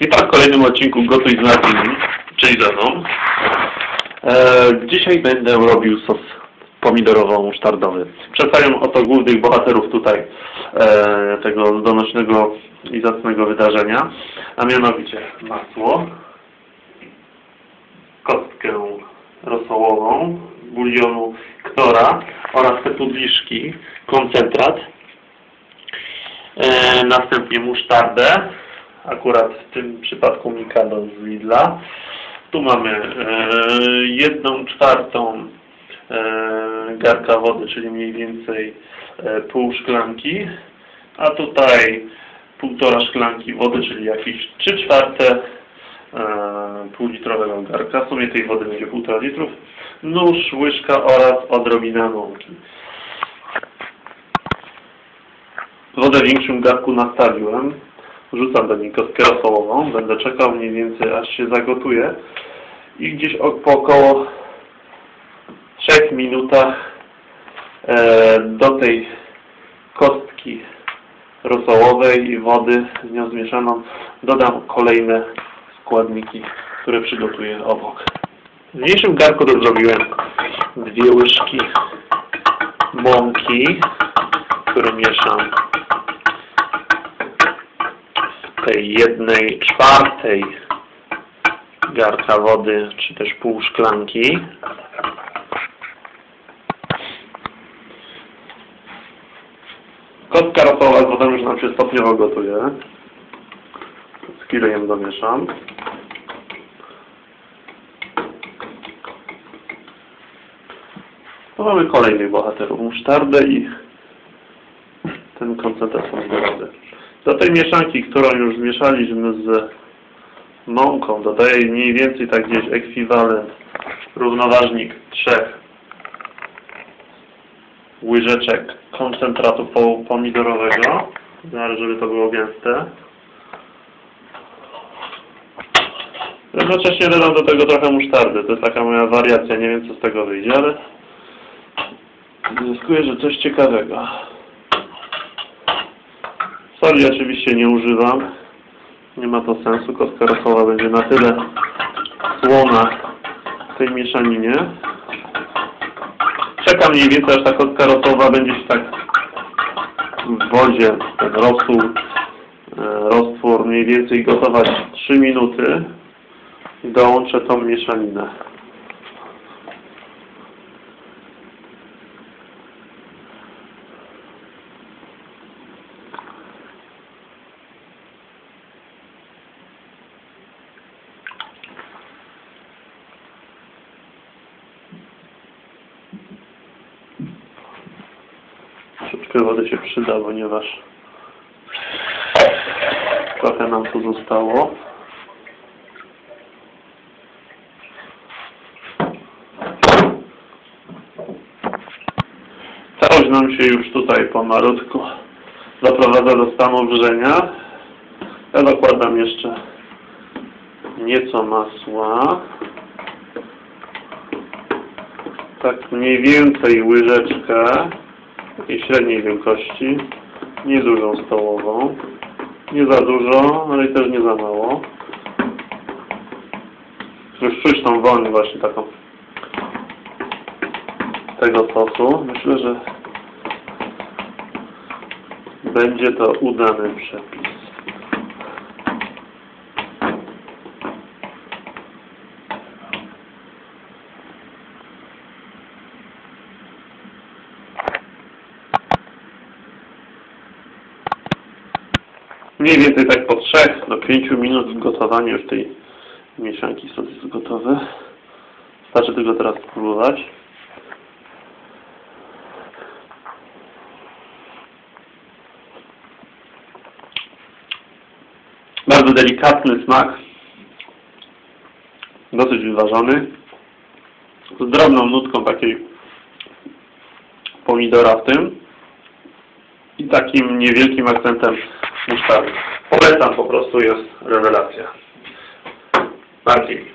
Witam w kolejnym odcinku Gotuj z Nadimi, czyli ze mną. E, dzisiaj będę robił sos pomidorowo-musztardowy. Przedstawiam oto głównych bohaterów tutaj e, tego donośnego i zacnego wydarzenia, a mianowicie masło, kostkę rosołową, bulionu ktora oraz te pudliszki, koncentrat. E, następnie musztardę, akurat w tym przypadku Mikado z Lidla. Tu mamy e, jedną czwartą e, garka wody, czyli mniej więcej e, pół szklanki, a tutaj półtora szklanki wody, czyli jakieś trzy czwarte półlitrowego garka. W sumie tej wody będzie półtora litrów. Nóż, łyżka oraz odrobina mąki. Wodę w większym garku nastawiłem. Wrzucam do niej kostkę rosołową. Będę czekał mniej więcej aż się zagotuje. I gdzieś po około 3 minutach e, do tej kostki rosołowej i wody z nią zmieszaną dodam kolejne składniki, które przygotuję obok. W mniejszym garku zrobiłem dwie łyżki mąki, które mieszam tej jednej czwartej garka wody, czy też pół szklanki. Kostka rosoła z wodą już nam się stopniowo gotuje. Z kilejem domieszam. To mamy kolejnych bohaterów. Musztardę i ten koncentrat pomidorowy. Do tej mieszanki, którą już zmieszaliśmy z mąką, dodaję mniej więcej tak gdzieś ekwiwalent, równoważnik trzech łyżeczek koncentratu po- pomidorowego, Znależy, żeby to było gęste. Jednocześnie dodam do tego trochę musztardy. To jest taka moja wariacja. Nie wiem, co z tego wyjdzie, ale wnioskuję, że coś ciekawego. Soli oczywiście nie używam. Nie ma to sensu. Kostka rosoła będzie na tyle słona w tej mieszaninie. Czekam mniej więcej, aż ta kostka rosowa będzie się tak w wodzie, ten rosół, e, roztwór mniej więcej gotować 3 minuty i dołączę tą mieszaninę. Troszeczkę wody się przyda, ponieważ trochę nam tu zostało. Całość nam się już tutaj pomalutku doprowadza do stanu wrzenia. Ja dokładam jeszcze nieco masła. Tak mniej więcej łyżeczkę takiej średniej wielkości, nie dużą stołową, nie za dużo, ale i też nie za mało. Już czuć tą woń właśnie taką tego sosu. Myślę, że będzie to udany przepis. Mniej więcej tak po 3 do 5 minut gotowania już tej mieszanki sos jest gotowy. Starczy tylko teraz spróbować. Bardzo delikatny smak. Dosyć wyważony. Z drobną nutką takiej pomidora w tym. I takim niewielkim akcentem musztardy. Polecam po prostu, jest rewelacja. Bardziej.